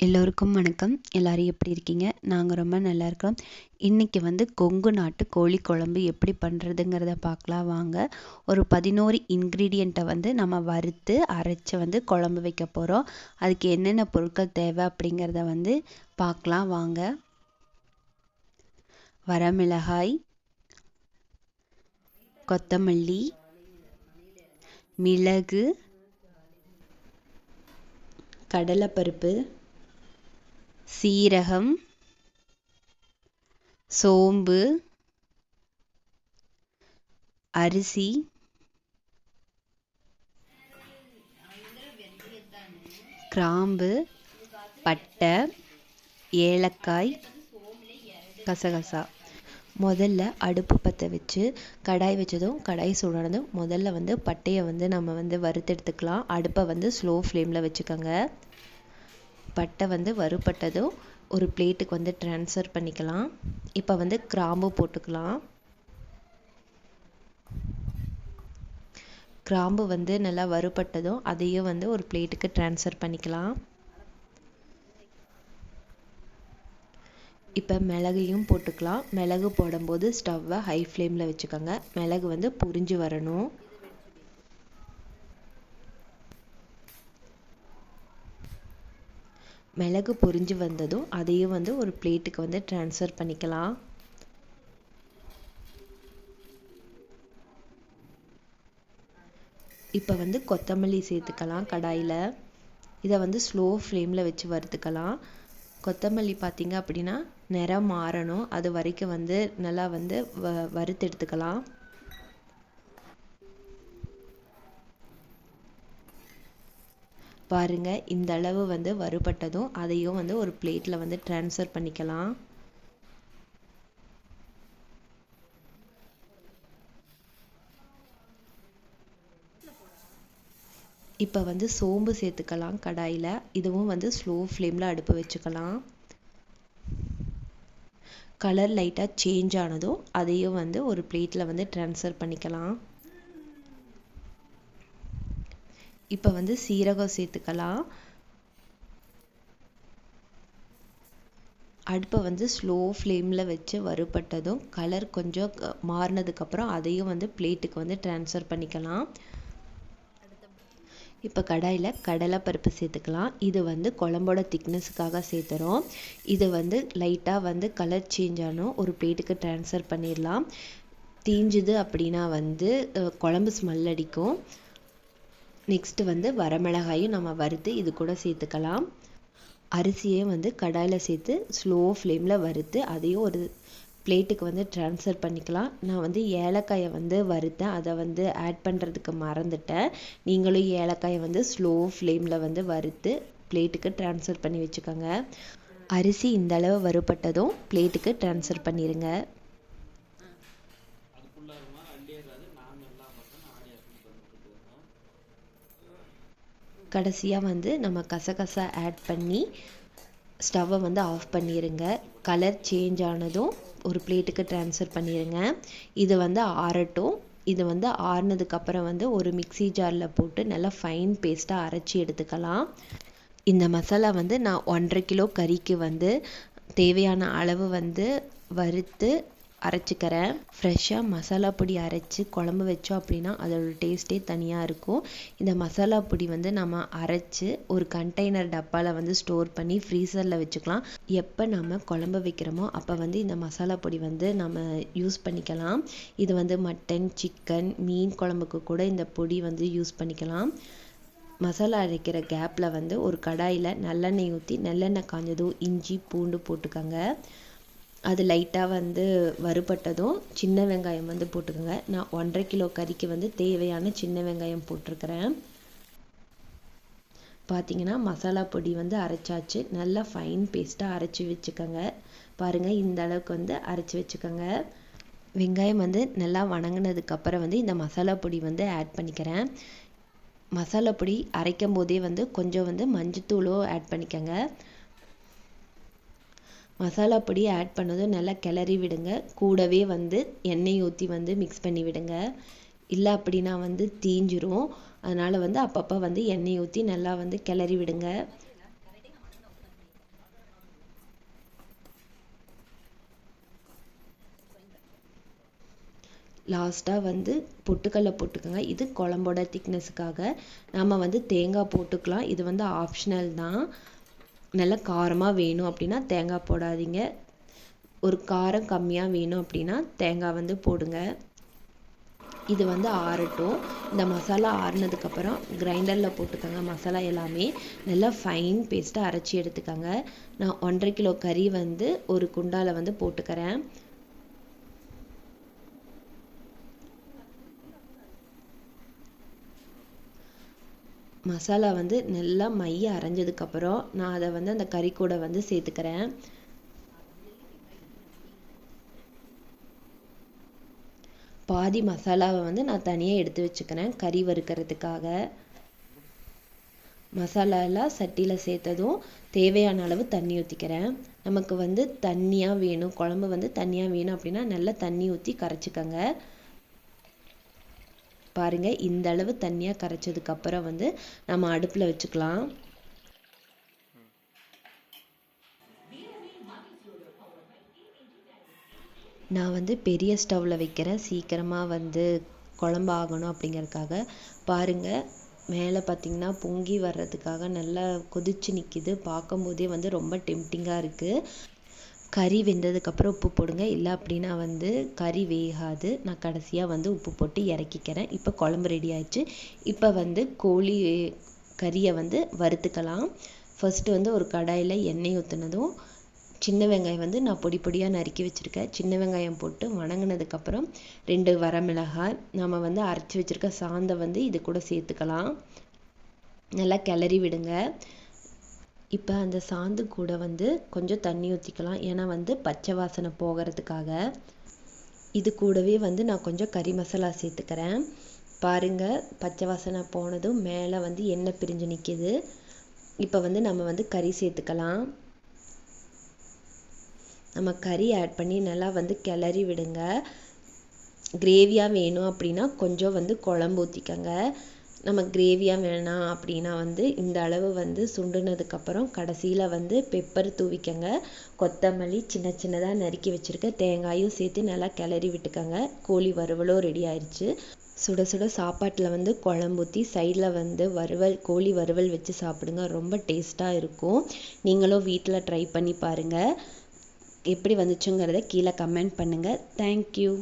எல்லோருக்கும் வணக்கம். எல்லோரும் எப்படி இருக்கீங்க? நாங்கள் ரொம்ப நல்லா இருக்கோம். இன்றைக்கி வந்து கொங்கு நாட்டு கோழி குழம்பு எப்படி பண்ணுறதுங்கிறத பார்க்கலாம். வாங்க. ஒரு பதினோரு இன்க்ரீடியண்ட்டை வந்து நம்ம வறுத்து அரைச்சி வந்து குழம்பு வைக்க போகிறோம் அதுக்கு என்னென்ன பொருட்கள் தேவை அப்படிங்கிறத வந்து பார்க்கலாம். வாங்க. வரமிளகாய் கொத்தமல்லி மிளகு கடலைப்பருப்பு சீரகம் சோம்பு அரிசி கிராம்பு பட்டை ஏலக்காய் கசகசா. முதல்ல அடுப்பு பற்ற வச்சு கடாய் வச்சதும் கடாய் சூடானதும் முதல்ல வந்து பட்டையை வந்து நம்ம வந்து வறுத்தெடுத்துக்கலாம். அடுப்பை வந்து ஸ்லோ ஃப்ளேமில் வச்சுக்கோங்க. பட்டை வந்து வறுபட்டதும் ஒரு பிளேட்டுக்கு வந்து ட்ரான்ஸ்ஃபர் பண்ணிக்கலாம். இப்போ வந்து கிராம்பு போட்டுக்கலாம். கிராம்பு வந்து நல்லா வறுபட்டதும் அதையும் வந்து ஒரு பிளேட்டுக்கு ட்ரான்ஸ்ஃபர் பண்ணிக்கலாம். இப்போ மிளகையும் போட்டுக்கலாம். மிளகு போடும்போது ஸ்டவ்வை ஹை ஃப்ளேமில் வச்சுக்கோங்க. மிளகு வந்து புரிஞ்சு வரணும். மிளகு பொரிஞ்சு வந்ததும் அதையும் வந்து ஒரு பிளேட்டுக்கு வந்து ட்ரான்ஸ்ஃபர் பண்ணிக்கலாம். இப்போ வந்து கொத்தமல்லி சேர்த்துக்கலாம் கடாயில். இதை வந்து ஸ்லோ ஃப்ளேமில் வச்சு வறுத்துக்கலாம். கொத்தமல்லி பார்த்தீங்க அப்படின்னா நிறம் மாறணும். அது வரைக்கும் வந்து நல்லா வந்து வ வறுத்து எடுத்துக்கலாம். பாருங்கள் இந்த அளவு வந்து வறுபட்டதும் அதையும் வந்து ஒரு பிளேட்டில் வந்து ட்ரான்ஸ்ஃபர் பண்ணிக்கலாம். இப்போ வந்து சோம்பு சேர்த்துக்கலாம் கடாயில். இதுவும் வந்து ஸ்லோ ஃப்ளேமில் அடுப்பு வச்சுக்கலாம். கலர் லைட்டாக சேஞ்ச் ஆனதும் அதையும் வந்து ஒரு பிளேட்டில் வந்து ட்ரான்ஸ்ஃபர் பண்ணிக்கலாம். இப்போ வந்து சீரகம் சேர்த்துக்கலாம். அடுப்பை வந்து ஸ்லோ ஃப்ளேமில் வச்சு வறுபட்டதும் கலர் கொஞ்சம் மாறினதுக்கப்புறம் அதையும் வந்து பிளேட்டுக்கு வந்து ட்ரான்ஸ்ஃபர் பண்ணிக்கலாம். இப்போ கடாயில் கடலைப்பருப்பு சேர்த்துக்கலாம். இது வந்து குழம்போட திக்னஸுக்காக சேர்த்துறோம். இது வந்து லைட்டாக வந்து கலர் சேஞ்ச் ஆனும். ஒரு பிளேட்டுக்கு ட்ரான்ஸ்ஃபர் பண்ணிடலாம். தீஞ்சுது அப்படின்னா வந்து குழம்பு ஸ்மெல் அடிக்கும். நெக்ஸ்ட்டு வந்து வரமிளகாயும் நம்ம வறுத்து இது கூட சேர்த்துக்கலாம். அரிசியையும் வந்து கடாயில் சேர்த்து ஸ்லோ ஃப்ளேமில் வறுத்து அதையும் ஒரு பிளேட்டுக்கு வந்து ட்ரான்ஸ்ஃபர் பண்ணிக்கலாம். நான் வந்து ஏலக்காயை வந்து வறுத்தேன். அதை வந்து ஆட் பண்ணுறதுக்கு மறந்துட்டேன். நீங்களும் ஏலக்காயை வந்து ஸ்லோ ஃப்ளேமில் வந்து வறுத்து பிளேட்டுக்கு ட்ரான்ஸ்ஃபர் பண்ணி வச்சுக்கோங்க. அரிசி இந்த அளவு வறுபட்டதும் பிளேட்டுக்கு ட்ரான்ஸ்ஃபர் பண்ணிடுங்க கடைசியாக வந்து நம்ம கசகசா ஆட் பண்ணி ஸ்டவ்வை வந்து ஆஃப் பண்ணிடுங்க கலர் சேஞ்ச் ஆனதும் ஒரு பிளேட்டுக்கு ட்ரான்ஸ்ஃபர் பண்ணிடுங்க இது வந்து ஆறட்டும். இது வந்து ஆறுனதுக்கப்புறம் வந்து ஒரு மிக்சி ஜாரில் போட்டு நல்லா ஃபைன் பேஸ்ட்டாக அரைச்சி எடுத்துக்கலாம். இந்த மசாலா வந்து நான் ஒன்றரை கிலோ கறிக்கு வந்து தேவையான அளவு வந்து வறுத்து அரைச்சிக்கிறேன். ஃப்ரெஷ்ஷாக மசாலா பொடி அரைச்சி குழம்பு வச்சோம் அப்படின்னா அதோட டேஸ்ட்டே தனியாக இருக்கும். இந்த மசாலா பொடி வந்து நம்ம அரைச்சி ஒரு கண்டெய்னர் டப்பாவில் வந்து ஸ்டோர் பண்ணி ஃப்ரீசரில் வச்சுக்கலாம். எப்போ நம்ம குழம்பு வைக்கிறோமோ அப்போ வந்து இந்த மசாலா பொடி வந்து நம்ம யூஸ் பண்ணிக்கலாம். இது வந்து மட்டன் சிக்கன் மீன் குழம்புக்கு கூட இந்த பொடி வந்து யூஸ் பண்ணிக்கலாம். மசாலா அரைக்கிற கேப்பில் வந்து ஒரு கடாயில் நல்லெண்ணெய் ஊற்றி நல்லெண்ணெய் காஞ்சதும் இஞ்சி பூண்டு போட்டுக்கோங்க. அது லைட்டாக வந்து வறுபட்டதும் சின்ன வெங்காயம் வந்து போட்டுக்கோங்க. நான் ஒன்றரை கிலோ கறிக்கு வந்து தேவையான சின்ன வெங்காயம் போட்டிருக்கிறேன். பார்த்தீங்கன்னா மசாலா பொடி வந்து அரைச்சாச்சு. நல்லா ஃபைன் பேஸ்ட்டாக அரைச்சி வச்சுக்கோங்க. பாருங்கள் இந்த அளவுக்கு வந்து அரைச்சி வச்சுக்கோங்க. வெங்காயம் வந்து நல்லா வணங்கினதுக்கப்புறம் வந்து இந்த மசாலா பொடி வந்து ஆட் பண்ணிக்கிறேன். மசாலா பொடி அரைக்கும் போதே வந்து கொஞ்சம் வந்து மஞ்சத்தூளும் ஆட் பண்ணிக்கோங்க. மசாலா பொடி ஆட் பண்ணதும் நல்லா கிளறி விடுங்க. கூடவே வந்து எண்ணெய் ஊற்றி வந்து மிக்ஸ் பண்ணி விடுங்க. இல்லை அப்படின்னா வந்து தீஞ்சிரும். அதனால் வந்து அப்பப்போ வந்து எண்ணெய் ஊற்றி நல்லா வந்து கிளறி விடுங்க. லாஸ்ட்டாக வந்து பொட்டுக்கடலை போட்டுக்கோங்க. இது குழம்போட திக்னஸுக்காக நாம் வந்து தேங்காய் போட்டுக்கலாம். இது வந்து ஆப்ஷனல் தான். நல்லா காரமாக வேணும் அப்படின்னா தேங்காய் போடாதீங்க. ஒரு காரம் கம்மியாக வேணும் அப்படின்னா தேங்காய் வந்து போடுங்க. இது வந்து ஆறட்டும். இந்த மசாலா ஆறுனதுக்கப்புறம் கிரைண்டரில் போட்டுக்கோங்க மசாலா எல்லாமே. நல்லா ஃபைன் பேஸ்ட்டாக அரைச்சி எடுத்துக்கோங்க. நான் ஒன்றரை கிலோ கறி வந்து ஒரு குண்டாவில் வந்து போட்டுக்கிறேன். மசாலா வந்து நல்லா மைய அரைஞ்சதுக்கப்புறம் நான் அதை வந்து அந்த கறி கூட வந்து சேர்த்துக்கிறேன். பாதி மசாலாவை வந்து நான் தனியாக எடுத்து வச்சுக்கிறேன் கறி வறுக்கிறதுக்காக. மசாலா எல்லாம் சட்டியில் சேர்த்ததும் தேவையான அளவு தண்ணி ஊற்றிக்கிறேன் நமக்கு வந்து தண்ணியாக வேணும். குழம்பு வந்து தண்ணியாக வேணும் அப்படின்னா நல்லா தண்ணி ஊற்றி கரைச்சிக்கோங்க. பாருங்க இந்த அளவு தண்ணியாக கரைச்சதுக்கு அப்புறம் வந்து நம்ம அடுப்பில் வச்சுக்கலாம். நான் வந்து பெரிய ஸ்டவ்வில் வைக்கிறேன் சீக்கிரமாக வந்து குழம்பு ஆகணும் அப்படிங்கறதுக்காக பாருங்கள் மேலே பார்த்திங்கன்னா பொங்கி வர்றதுக்காக நல்லா கொதிச்சு நிற்கிது பார்க்கும்போதே வந்து ரொம்ப டெம்டிங்காக இருக்குது கறி வெந்ததுக்கப்புறம் உப்பு போடுங்க. இல்லை அப்படின்னா வந்து கறி வேகாது. நான் கடைசியாக வந்து உப்பு போட்டு இறக்கிக்கிறேன். இப்போ குழம்பு ரெடி ஆயிடுச்சு. இப்போ வந்து கோழி கறியை வந்து வறுத்துக்கலாம். ஃபஸ்ட்டு வந்து ஒரு கடாயில் எண்ணெய் ஊற்றுனதும் சின்ன வெங்காயம் வந்து நான் பொடி பொடியாக நறுக்கி வச்சுருக்கேன். சின்ன வெங்காயம் போட்டு வணங்கினதுக்கப்புறம் ரெண்டு வரமிளகாய் நம்ம வந்து அரைச்சி வச்சுருக்க சாந்தை வந்து இது கூட சேர்த்துக்கலாம். நல்லா கிளறி விடுங்க. இப்போ அந்த சாந்து கூட வந்து கொஞ்சம் தண்ணி ஊற்றிக்கலாம் ஏன்னா வந்து பச்சை வாசனை போகிறதுக்காக. இது கூடவே வந்து நான் கொஞ்சம் கறி மசாலா சேர்த்துக்கிறேன். பாருங்கள் பச்சை வாசனை போனதும் மேலே வந்து எண்ணெய் பிரிஞ்சு நிற்கிது இப்போ வந்து நம்ம வந்து கறி சேர்த்துக்கலாம். நம்ம கறி ஆட் பண்ணி நல்லா வந்து கிளறி விடுங்க. கிரேவியாக வேணும் அப்படின்னா கொஞ்சம் வந்து குழம்பு ஊற்றிக்கங்க நம்ம கிரேவியாக வேணாம் அப்படின்னா வந்து இந்த அளவு வந்து சுண்டுனதுக்கப்புறம் கடைசியில் வந்து பெப்பர் தூவிக்கங்க. கொத்தமல்லி சின்ன சின்னதாக நறுக்கி வச்சுருக்க தேங்காயும் சேர்த்து நல்லா கிளறி விட்டுக்கங்க. கோழி வறுவலும் ரெடி ஆயிடுச்சு சுட சுட சாப்பாட்டில் வந்து குழம்பு ஊற்றி சைடில் வந்து வறுவல் கோழி வறுவல் வச்சு சாப்பிடுங்க. ரொம்ப டேஸ்ட்டாக இருக்கும். நீங்களும் வீட்டில் ட்ரை பண்ணி பாருங்கள் எப்படி வந்துச்சுங்கிறத கீழே கமெண்ட் பண்ணுங்கள் தேங்க்யூ